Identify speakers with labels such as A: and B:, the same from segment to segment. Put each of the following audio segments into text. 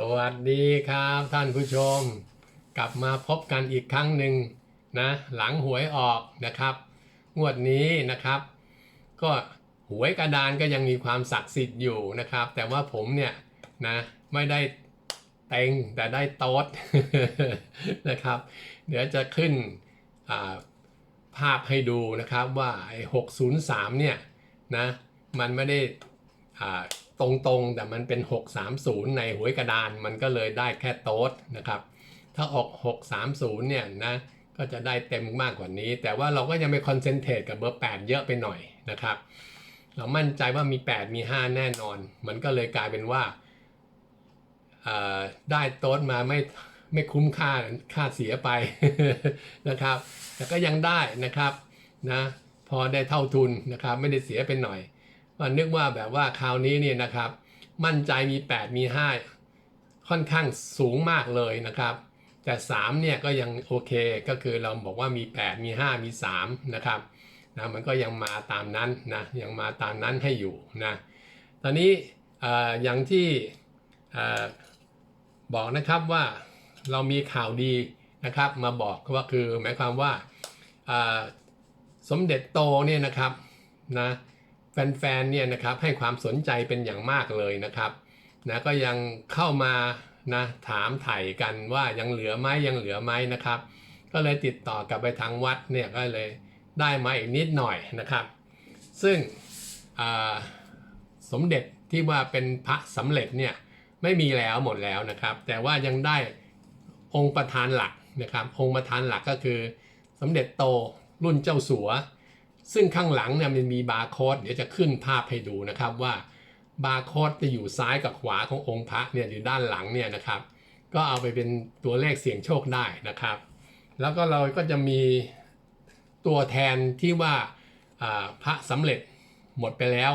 A: สวัสดีครับท่านผู้ชม กลับมาพบกันอีกครั้งหนึ่งนะหลังหวยออกนะครับ งวดนี้นะครับ ก็หวยกระดานก็ยังมีความศักดิ์สิทธิ์อยู่นะครับ แต่ว่าผมเนี่ยนะไม่ได้เต็งแต่ได้โต๊ดนะครับ เดี๋ยวจะขึ้นาภาพให้ดูนะครับว่าไอ้603เนี่ยนะมันไม่ได้อ่า ตรงๆ แต่มันเป็น 630 ในหวยกระดานมันก็เลยได้แค่โต๊ดนะครับ ถ้าออก 630 เนี่ยนะก็จะได้เต็มมากกว่านี้ แต่ว่าเราก็ยังไปคอนเซนเทรตกับเบอร์ 8 เยอะไปหน่อยนะครับ เรามั่นใจว่ามี 8 มี 5 แน่นอน มันก็เลยกลายเป็นว่าได้โต๊ดมาไม่ไม่คุ้มค่าค่าเสียไปนะครับ แต่ก็ยังได้นะครับนะพอได้เท่าทุนนะครับ ไม่ได้เสียไปหน่อย ว่านึกว่าแบบว่าคราวนี้เนี่ยนะครับ มั่นใจมี 8 มี 5 ค่อนข้างสูงมากเลยนะครับ แต่ 3 เนี่ยก็ยังโอเคก็คือเราบอกว่ามี 8 มี 5 มี 3 นะครับนะมันก็ยังมาตามนั้นนะยังมาตามนั้นให้อยู่นะตอนนี้อย่างที่บอกนะครับว่าเรามีข่าวดีนะครับมาบอกว่าคือหมายความว่าสมเด็จโตเนี่ยนะครับนะ แฟนๆเนี่ยนะครับให้ความสนใจเป็นอย่างมากเลยนะครับนะก็ยังเข้ามานะถามไถ่กันว่ายังเหลือไหมยังเหลือไหมนะครับ ก็เลยติดต่อกลับไปทางวัดเนี่ยก็เลยได้มาอีกนิดหน่อยนะครับ ซึ่งสมเด็จที่ว่าเป็นพระสำเร็จเนี่ยไม่มีแล้วหมดแล้วนะครับ แต่ว่ายังได้องค์ประธานหลักนะครับ องค์ประธานหลักก็คือ สมเด็จโตรุ่นเจ้าสัว ซึ่งข้างหลังเนี่ยมันมีบาร์โค้ดเดี๋ยวจะขึ้นภาพให้ดูนะครับว่าบาร์โค้ดจะอยู่ซ้ายกับขวาขององค์พระเนี่ยอยู่ด้านหลังเนี่ยนะครับ ก็เอาไปเป็นตัวเลขเสี่ยงโชคได้นะครับ แล้วก็เราก็จะมีตัวแทนที่ว่าพระสำเร็จหมดไปแล้ว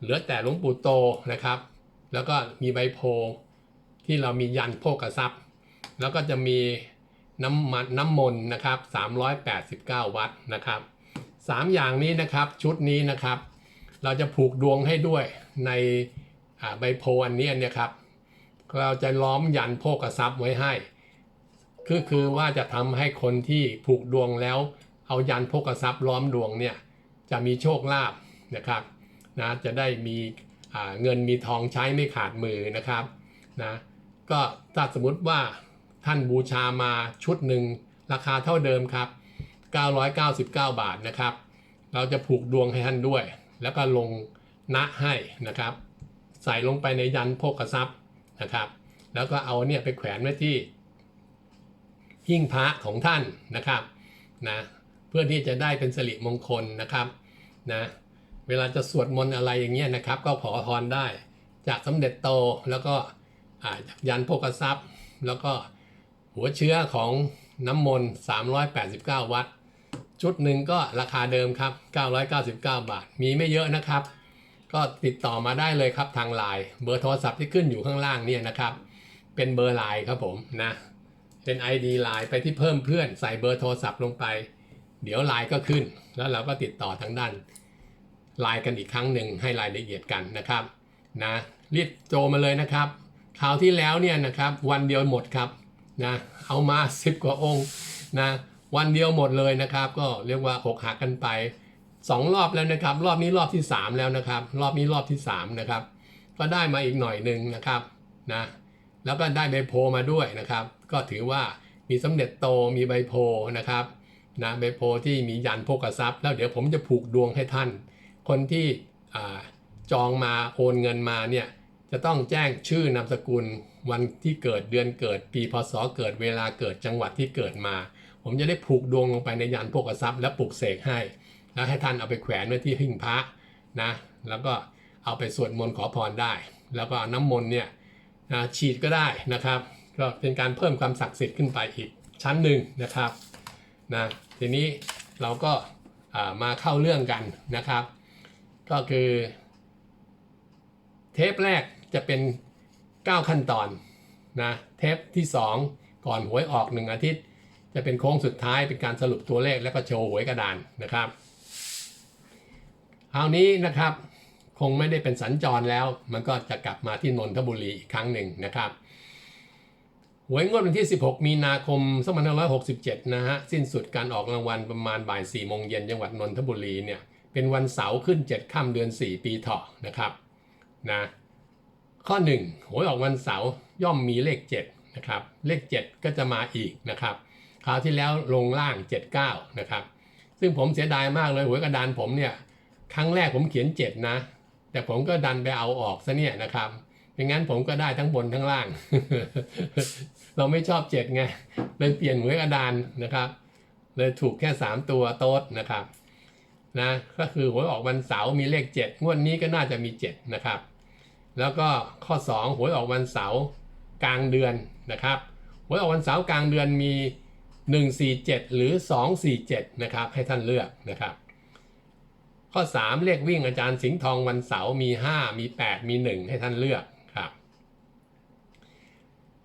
A: เหลือแต่หลวงปู่โตนะครับ แล้วก็มีใบโพธิ์ที่เรามียันโภกทรัพย์ แล้วก็จะมีน้ำมันน้ำมนต์นะครับ 389 วัตต์นะครับ สามอย่างนี้นะครับชุดนี้นะครับ เราจะผูกดวงให้ด้วยในใบโพอันนี้เนี่ยครับเราจะล้อมยันโภกทรัพย์ไว้ให้คือคือว่าจะทำให้คนที่ผูกดวงแล้ว เอายันโภกทรัพย์ล้อมดวงเนี่ยจะมีโชคลาภนะครับนะจะได้มีเงินมีทองใช้ไม่ขาดมือนะครับนะก็ถ้าสมมติว่าท่านบูชามาชุดหนึ่งราคาเท่าเดิมครับ 999 บาทนะครับ เราจะผูกดวงให้ท่านด้วย แล้วก็ลงณให้นะครับ ใส่ลงไปในยันโภกทรัพย์นะครับ แล้วก็เอาเนี่ยไปแขวนไว้ที่หิ้งพระของท่านนะครับนะเพื่อที่จะได้เป็นสิริมงคลนะครับนะเวลาจะสวดมนต์อะไรอย่างเงี้ยนะครับ ก็ขอพรได้ จากสมเด็จโตแล้วก็จากยันโภกทรัพย์ แล้วก็หัวเชื้อของน้ำมนต์389 วัตต์ ชุดหนึ่งก็ราคาเดิมครับ 999 บาท มีไม่เยอะนะครับ ก็ติดต่อมาได้เลยครับทางไลน์เบอร์โทรศัพท์ที่ขึ้นอยู่ข้างล่างเนี่ยนะครับ เป็นเบอร์ไลน์ครับผมนะ เป็น ID ไลน์ไปที่เพิ่มเพื่อนใส่เบอร์โทรศัพท์ลงไป เดี๋ยวไลน์ก็ขึ้น แล้วเราก็ติดต่อทางด้านไลน์กันอีกครั้งหนึ่งให้รายละเอียดกันนะครับนะรีบโจมาเลยนะครับคราวที่แล้วเนี่ยนะครับวันเดียวหมดครับนะเอามา 10 กว่าองค์นะ วันเดียวหมดเลยนะครับ ก็เรียกว่าอกหักกันไป 2 รอบแล้วนะครับ รอบนี้รอบที่ 3 แล้วนะครับ รอบนี้รอบที่ 3 นะครับ ก็ได้มาอีกหน่อยหนึ่งนะครับนะแล้วก็ได้ใบโพมาด้วยนะครับ ก็ถือว่ามีสมเด็จโตมีใบโพนะครับนะใบโพที่มียันโภกทรัพย์ แล้วเดี๋ยวผมจะผูกดวงให้ท่าน คนที่จองมาโอนเงินมาเนี่ยจะต้องแจ้งชื่อนามสกุลวันที่เกิดเดือนเกิด ปีพศเกิดเวลาเกิดจังหวัดที่เกิดมา ผมจะได้ผูกดวงลงไปในยันโภกทรัพย์และปลุกเสกให้ แล้วให้ท่านเอาไปแขวนไว้ที่หิ้งพระนะ แล้วก็เอาไปสวดมนต์ขอพรได้ แล้วก็เอาน้ำมนต์เนี่ยนะฉีดก็ได้นะครับ ก็เป็นการเพิ่มความศักดิ์สิทธิ์ขึ้นไปอีกชั้นหนึ่งนะครับนะทีนี้เราก็มาเข้าเรื่องกันนะครับ ก็คือ เทปแรกจะเป็น 9 ขั้นตอนนะเทปที่ 2 ก่อนหวยออก 1 อาทิตย์ จะเป็นโค้งสุดท้ายเป็นการสรุปตัวเลขแล้วก็โชว์หวยกระดานนะครับคราวนี้นะครับคงไม่ได้เป็นสัญจรแล้ว มันก็จะกลับมาที่นนทบุรีอีกครั้งหนึ่งนะครับหวยงวดวันที่ 16 มีนาคม2567 นะฮะ สิ้นสุดการออกรางวัลประมาณบ่าย4โมงเย็นจังหวัดนนทบุรีเนี่ย เป็นวันเสาร์ขึ้น 7 ค่ำเดือน 4 ปีเถาะนะครับนะข้อ 1 หวยออกวันเสาร์ย่อมมีเลข 7 นะครับ เลข 7 ก็จะมาอีกนะครับ คราวที่แล้วลงล่าง 79 นะครับ ซึ่งผมเสียดายมากเลยหวยกระดานผมเนี่ยครั้งแรกผมเขียน 7 นะ แต่ผมก็ดันไปเอาออกซะเนี่ยนะครับไม่งั้นผมก็ได้ทั้งบนทั้งล่าง เราไม่ชอบ 7 ไง เลยเปลี่ยนหวยกระดานนะครับ เลยถูกแค่ 3 ตัวโต๊ดนะครับนะก็คือหวยออกวันเสาร์มีเลข 7 งวดนี้ก็น่าจะมี 7 นะครับ แล้วก็ข้อ 2 หวยออกวันเสาร์กลางเดือนนะครับหวยออกวันเสาร์กลางเดือนมี 147 หรือ 247 นะครับ ให้ท่านเลือกนะครับ ข้อ 3 เลขวิ่งอาจารย์สิงห์ทองวันเสาร์มี 5 มี 8 มี 1 ให้ท่านเลือกครับ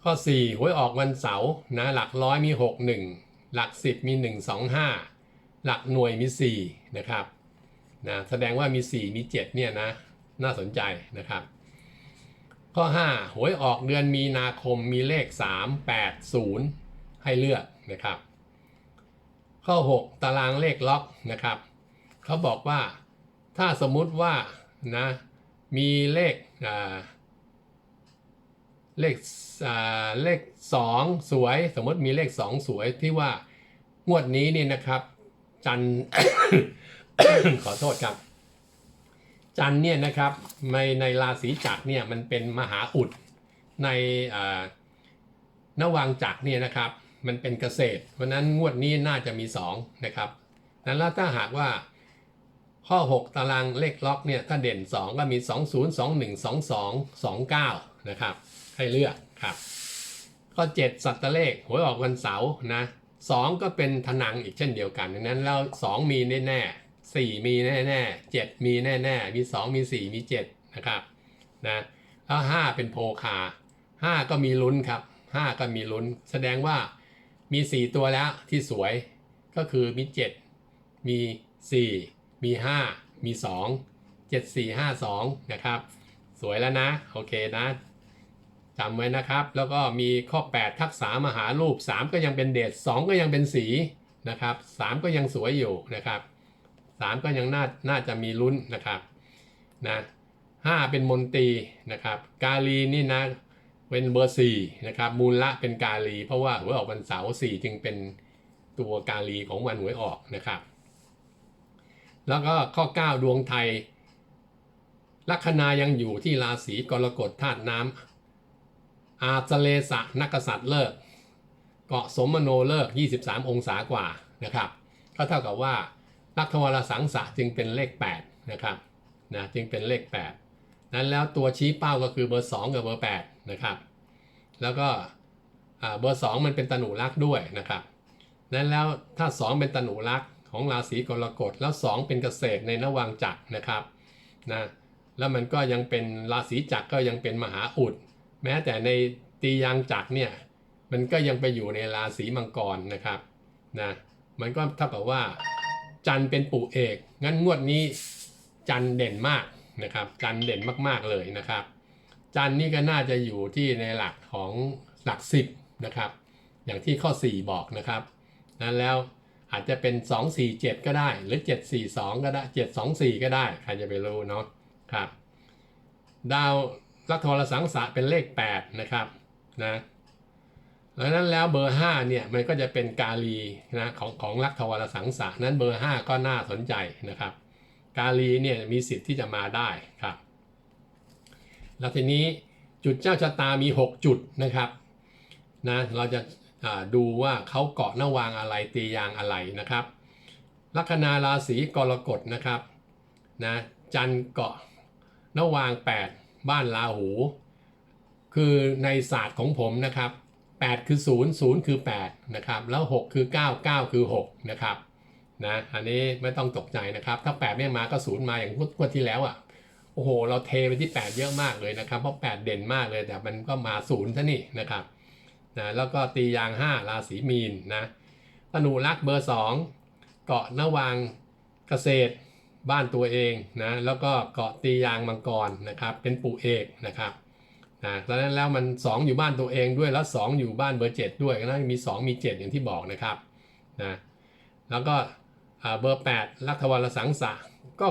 A: ข้อ 4 หวยออกวันเสาร์นะหลักร้อยมี 6 1 หลัก 10 มี 1 2 5 หลักหน่วยมี 4 นะครับนะแสดงว่ามี 4 มี 7 เนี่ยนะ น่าสนใจนะครับ ข้อ 5 หวยออกเดือนมีนาคมมีเลข 3 8 0 ให้เลือก นะครับ ข้อ 6 ตารางเลขล็อกนะครับเขาบอกว่าถ้าสมมุติว่านะมีเลขเลขเลข 2 สวย สมมติมีเลข 2 สวยที่ว่างวดนี้นี่นะครับ จันขอโทษครับ จันเนี่ยนะครับในในราศีจักรเนี่ยมันเป็นมหาอุดในนวังจักรเนี่ยนะครับ มันเป็นเกษตร เพราะนั้นงวดนี้น่าจะมี 2 นะครับนั้นแล้วถ้าหากว่าข้อ 6 ตารางเลขล็อกเนี่ยถ้าเด่น 2 ก็มี 2 0 2 1 2 2 2 9 นะครับ ให้เลือกครับ ข้อ 7 สัตว์เลขหวยออกวันเสาร์นะ2ก็เป็นทนังอีกเช่นเดียวกันดังนั้นแล้ว2มีแน่ๆ4มีแน่ๆ7มีแน่ๆมี 2 มี 4 มี7นะครับนะแล้ว5เป็นโพคา 5 ก็มีลุ้นครับ 5 ก็มีลุ้น แสดงว่า มี 4 ตัวแล้วที่สวยก็คือมี 7 มี 4 มี 5 มี 2 7 4 5 2 นะครับ สวยแล้วนะ โอเคนะจำไว้นะครับ แล้วก็มีข้อ 8 ทักษะมหารูป 3 ก็ยังเป็นเดช2ก็ยังเป็นสีนะครับ 3 ก็ยังสวยอยู่นะครับ 3 ก็ยังน่าน่าจะมีลุ้นนะครับนะ5เป็นมนตรีนะครับ กาลีนี่นะ เป็นเบอร์4นะครับมูลละเป็นกาลี เพราะว่าหวยออกวันเสาร์4จึงเป็นตัวกาลีของวันหวยออกนะครับ แล้วก็ข้อ 9 ดวงไทย ลัคนายังอยู่ที่ราศีกรกฎธาตุน้ำอาจเลสะนักษัตริย์เลิก เกาะสมโนเลิก 23 องศากว่านะครับก็เท่ากับว่าลัคทวารสังสะจึงเป็นเลข 8 นะครับนะจึงเป็นเลข 8 นั้นแล้วตัวชี้เป้าก็คือเบอร์ 2 กับเบอร์ 8 นะครับ แล้วก็เบอร์ 2 มันเป็นตนุรักษ์ด้วยนะครับนั้นแล้วถ้า 2 เป็นตนุรักษ์ของราศีกรกฎแล้ว 2 เป็นเกษตรในนวังจักรนะครับนะแล้วมันก็ยังเป็นราศีจักรก็ยังเป็นมหาอุด แม้แต่ในตียางจักรเนี่ยมันก็ยังไปอยู่ในราศีมังกรนะครับนะมันก็เท่ากับว่า จันทร์เป็นปู่เอก งั้นงวดนี้จันทร์เด่นมากนะครับ จันทร์เด่นมากๆเลยนะครับ จันนี่ก็น่าจะอยู่ที่ในหลักของหลักสิบนะครับ อย่างที่ข้อ 4 บอกนะครับ นั้นแล้วอาจจะเป็น 2 4 7 ก็ได้ หรือ 7 4 2 ก็ได้ 7 2 4 ก็ได้ ใครจะไปรู้เนาะครับ ดาวลักทวารสังสะเป็นเลข 8 นะครับนะดังนั้นแล้วเบอร์ 5 เนี่ย มันก็จะเป็นกาลีนะของของลักทวารสังสะนั้นเบอร์ 5 ก็น่าสนใจนะครับ กาลีเนี่ยมีสิทธิ์ที่จะมาได้ครับ แล้วทีนี้จุดเจ้าชะตามี 6 จุดนะครับนะเราจะาดูว่าเขาเกาะหน้าวางอะไรตียางอะไรนะครับ ลัคนาราศีกรกฎนะครับนะจันเกาะหน้าวาง 8 บ้านราหู คือในศาสตร์ของผมนะครับ 8 คือ 0 0 คือ 8 นะครับ แล้ว 6 คือ 9 9 คือ 6 นะครับนะอันนี้ไม่ต้องตกใจนะครับ ถ้า 8 ไม่มาก็ 0 มาอย่างงวดที่แล้วอะ โอ้โห เราเทไปที่ 8 เยอะมากเลยนะครับ เพราะ 8 เด่นมากเลย แต่มันก็มา0ซะนี่นะครับนะแล้วก็ตียาง 5 ราศีมีนนะธนูรักษ์เบอร์ 2 เกาะนวางเกษตรบ้านตัวเองนะแล้วก็เกาะตียางมังกรนะครับ เป็นปู่เอกนะครับนะแล้วนั้นแล้วมัน 2 อยู่บ้านตัวเองด้วยแล้ว 2 อยู่บ้านเบอร์ 7 ด้วยก็น่าจะมี 2 มี 7 อย่างที่บอกนะครับนะแล้วก็เบอร์ 8 ลัทวรสังสะก็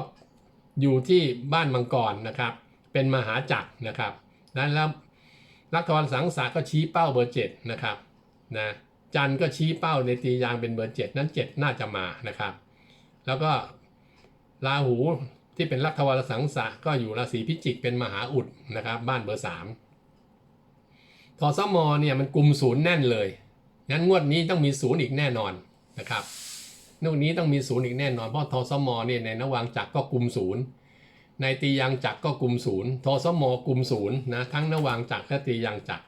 A: อยู่ที่บ้านมังกรนะครับ เป็นมหาจักรนะครับนั้นแล้วลัทรสังสะก็ชี้เป้าเบอร์7นะครับนะจันก็ชี้เป้าในตียางเป็นเบอร์7นั้น7น่าจะมานะครับ แล้วก็ราหูที่เป็นลัทวรสังสะก็อยู่ราศีพิจิกเป็นมหาอุดนะครับ บ้านเบอร์สามทอสมอเนี่ยมันกลุ่มศูนย์แน่นเลยงั้นงวดนี้ต้องมีศูนย์อีกแน่นอนนะครับ งวดนี้ต้องมีศูนย์อีกแน่นอน เพราะทอสมเนี่ยในนวางจักรก็กลุ่มศูนย์ในตียางจักรก็กลุ่มศูนย์ทอสมกลุ่มศูนย์นะทั้งนวางจักรและตียางจักร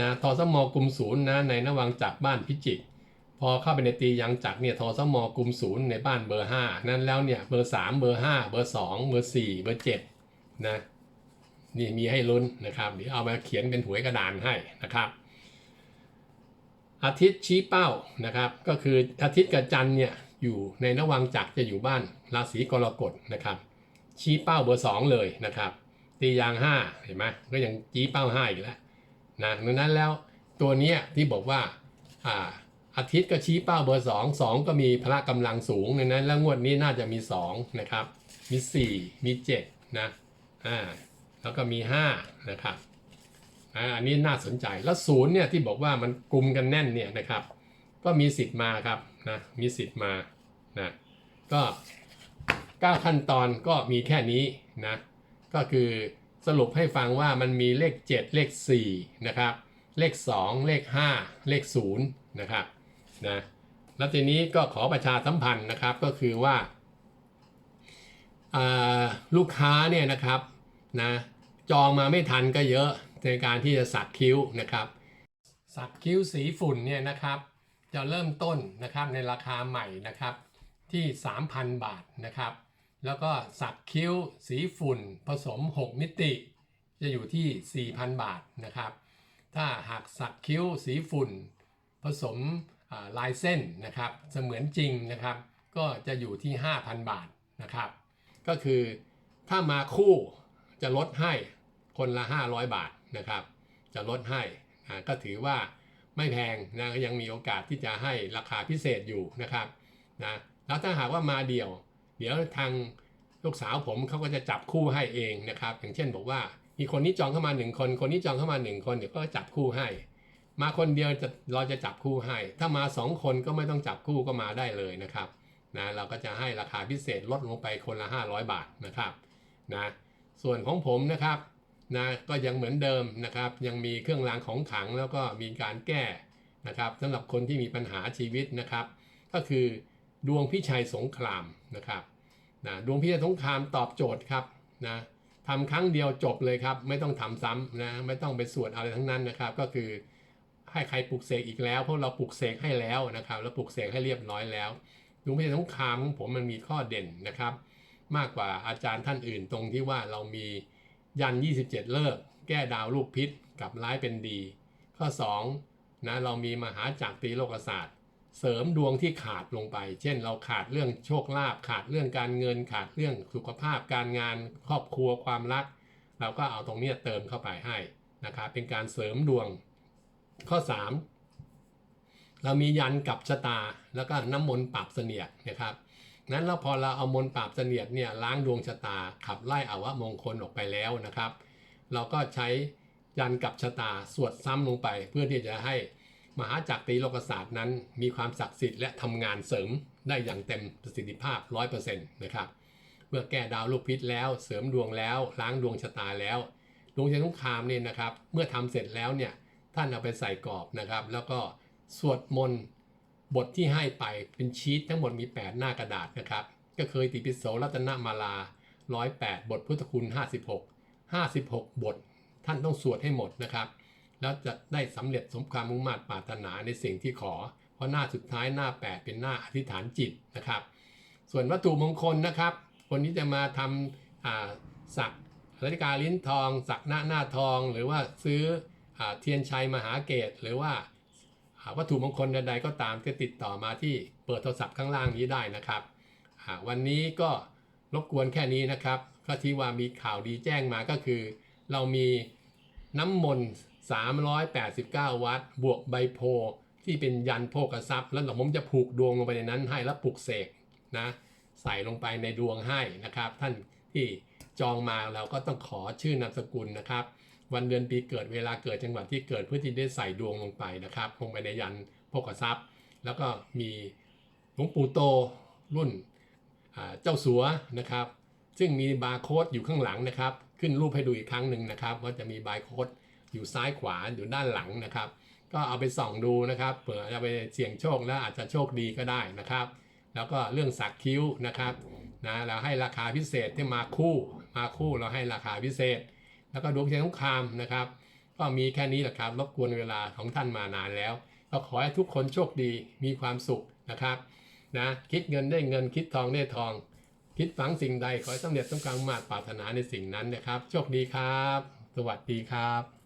A: นะทอสมกลุ่มศูนย์นะในนวางจักรบ้านพิจิกพอเข้าไปในตียังจักรเนี่ยทอสมกลุ่มศูนย์ในบ้านเบอร์5นั้นแล้วเนี่ยเบอร์3เบอร์5เบอร์2เบอร์4เบอร์7นะนี่มีให้ลุ้นนะครับเดี๋ยวเอามาเขียนเป็นหวยกระดานให้นะครับ อาทิตย์ชี้เป้านะครับ ก็คืออาทิตย์กับจันทร์เนี่ยอยู่ในนวังจักรจะอยู่บ้านราศีกรกฎนะครับ ชี้เป้าเบอร์ 2 เลยนะครับ ตียาง 5 เห็นไหมก็ยังจี้เป้า5อีกแล้วนะดังนั้นแล้วตัวนี้ที่บอกว่าอ่าอาทิตย์ก็ชี้เป้าเบอร์ 2 2 ก็มีพละกำลังสูงในนั้น แล้วงวดนี้น่าจะมี 2 นะครับ มี 4 มี 7 นะอ่าแล้วก็มี 5 นะครับ อันนี้น่าสนใจแล้วศูนย์เนี่ยที่บอกว่ามันกลุ่มกันแน่นเนี่ยนะครับ ก็มีสิทธิ์มาครับนะมีสิทธิ์มานะก็ 9 ขั้นตอนก็มีแค่นี้นะก็คือสรุปให้ฟังว่ามันมีเลข 7 เลข4นะครับเลข 2 เลข 5 เลข0นะครับนะแล้วทีนี้ก็ขอประชาสัมพันธ์นะครับก็คือว่าลูกค้าเนี่ยนะครับนะจองมาไม่ทันก็เยอะ ในการที่จะสักคิ้วนะครับ สักคิ้วสีฝุ่นเนี่ยนะครับ จะเริ่มต้นนะครับในราคาใหม่นะครับที่ 3,000 บาทนะครับ แล้วก็สักคิ้วสีฝุ่นผสม 6 มิติ จะอยู่ที่ 4,000 บาทนะครับ ถ้าหากสักคิ้วสีฝุ่น ผสมลายเส้นนะครับเสมือนจริงนะครับ ก็จะอยู่ที่ 5,000 บาทนะครับ ก็คือถ้ามาคู่จะลดให้คนละ 500 บาท นะครับ จะลดให้ก็ถือว่าไม่แพงนะก็ยังมีโอกาสที่จะให้ราคาพิเศษอยู่นะครับนะแล้วถ้าหากว่ามาเดี่ยว เดี๋ยวทางลูกสาวผมเขาก็จะจับคู่ให้เองนะครับ อย่างเช่นบอกว่ามีคนนี้จองเข้ามาหนึ่งคน คนนี้จองเข้ามาหนึ่งคนเดี๋ยวก็จับคู่ให้ มาคนเดียวจะเราจะจับคู่ให้ ถ้ามาสองคนก็ไม่ต้องจับคู่ก็มาได้เลยนะครับนะเราก็จะให้ราคาพิเศษลดลงไปคนละ 500 บาทนะครับนะส่วนของผมนะครับ นะก็ยังเหมือนเดิมนะครับ ยังมีเครื่องรางของขลังแล้วก็มีการแก้นะครับสำหรับคนที่มีปัญหาชีวิตนะครับ ก็คือดวงพิชัยสงครามนะครับนะดวงพิชัยสงครามตอบโจทย์ครับนะทำครั้งเดียวจบเลยครับ ไม่ต้องทำซ้ำนะไม่ต้องไปสวดอะไรทั้งนั้นนะครับ ก็คือให้ใครปลุกเสกอีกแล้วเพราะเราปลุกเสกให้แล้วนะครับแล้วปลุกเสกให้เรียบร้อยแล้วดวงพิชัยสงครามของผมมันมีข้อเด่นนะครับ มากกว่าอาจารย์ท่านอื่นตรงที่ว่าเรามี ยัน 27 เลิก แก้ดาวลูกพิษกับร้ายเป็นดี ข้อ2นะเรามีมหาจักรตีโลกศาสตร์เสริมดวงที่ขาดลงไป เช่น เราขาดเรื่องโชคลาภขาดเรื่องการเงิน ขาดเรื่องสุขภาพ การงานครอบครัวความรัก เราก็เอาตรงนี้เติมเข้าไปให้นะครับเป็นการเสริมดวง ข้อ 3 เรามียันกับชะตา แล้วก็น้ำมนต์ปราบเสนียดนะครับ นั้นเราพอเราเอามนต์ปราบเสนียดเนี่ยล้างดวงชะตาขับไล่อวะมงคลออกไปแล้วนะครับ เราก็ใช้ยันกับชะตาสวดซ้ำลงไป เพื่อที่จะให้มหาจักรตีโลกศาสตร์นั้น มีความศักดิ์สิทธิ์และทำงานเสริมได้อย่างเต็มประสิทธิภาพ 100%นะครับเมื่อแก้ดาวลูกพิษแล้วเสริมดวงแล้วล้างดวงชะตาแล้วดวงชัยสงคามเนี่ยนะครับ เมื่อทำเสร็จแล้วเนี่ยท่านเอาไปใส่กรอบนะครับ แล้วก็สวดมนต์ บทที่ให้ไปเป็นชีตทั้งหมดมี 8 หน้ากระดาษนะครับ ก็เคยติปิโสรัตนมาลา 108 บทพุทธคุณ 56 56 บท ท่านต้องสวดให้หมดนะครับ แล้วจะได้สำเร็จสมความมุ่งมั่นปรารถนาในสิ่งที่ขอ เพราะหน้าสุดท้ายหน้า 8 เป็นหน้าอธิษฐานจิตนะครับ ส่วนวัตถุมงคลนะครับ คนที่จะมาทำสักนาฬิกาลิ้นทอง สักหน้าหน้าทอง หรือว่าซื้ออเทียนชัยมหาเกตหรือว่า วัตถุมงคลใดๆก็ตามก็ติดต่อมาที่เปิดโทรศัพท์ข้างล่างนี้ได้นะครับวันนี้ก็รบกวนแค่นี้นะครับ ก็ที่ว่ามีข่าวดีแจ้งมาก็คือ เรามีน้ำมนต์ 389 วัตต์บวกใบโพที่เป็นยันโภกทรัพย์ แล้วเดี๋ยวผมจะผูกดวงลงไปในนั้นให้แล้วปลุกเสกนะใส่ลงไปในดวงให้นะครับ ท่านที่จองมาเราก็ต้องขอชื่อนามสกุลนะครับ วันเดือนปีเกิดเวลาเกิดจังหวัดที่เกิดเพื่อที่ได้ใส่ดวงลงไปนะครับลงไปในยันโภกทรัพย์ แล้วก็มีหลวงปู่โตรุ่นเจ้าสัวนะครับ ซึ่งมีบาร์โค้ดอยู่ข้างหลังนะครับ ขึ้นรูปให้ดูอีกครั้งหนึ่งนะครับ ว่าจะมีบาร์โค้ดอยู่ซ้ายขวาอยู่ด้านหลังนะครับ ก็เอาไปส่องดูนะครับเผื่อจะไปเสี่ยงโชคแล้วอาจจะโชคดีก็ได้นะครับ แล้วก็เรื่องสักคิ้วนะครับนะเราให้ราคาพิเศษที่มาคู่มาคู่เราให้ราคาพิเศษ แล้วก็ดวงใจสงครามนะครับ ก็มีแค่นี้แหละครับรบกวนเวลาของท่านมานานแล้ว ก็ขอให้ทุกคนโชคดีมีความสุขนะครับนะคิดเงินได้เงินคิดทองได้ทอง คิดฝังสิ่งใดขอให้สำเร็จต้องการมาตรปรารถนาในสิ่งนั้นนะครับ โชคดีครับ สวัสดีครับ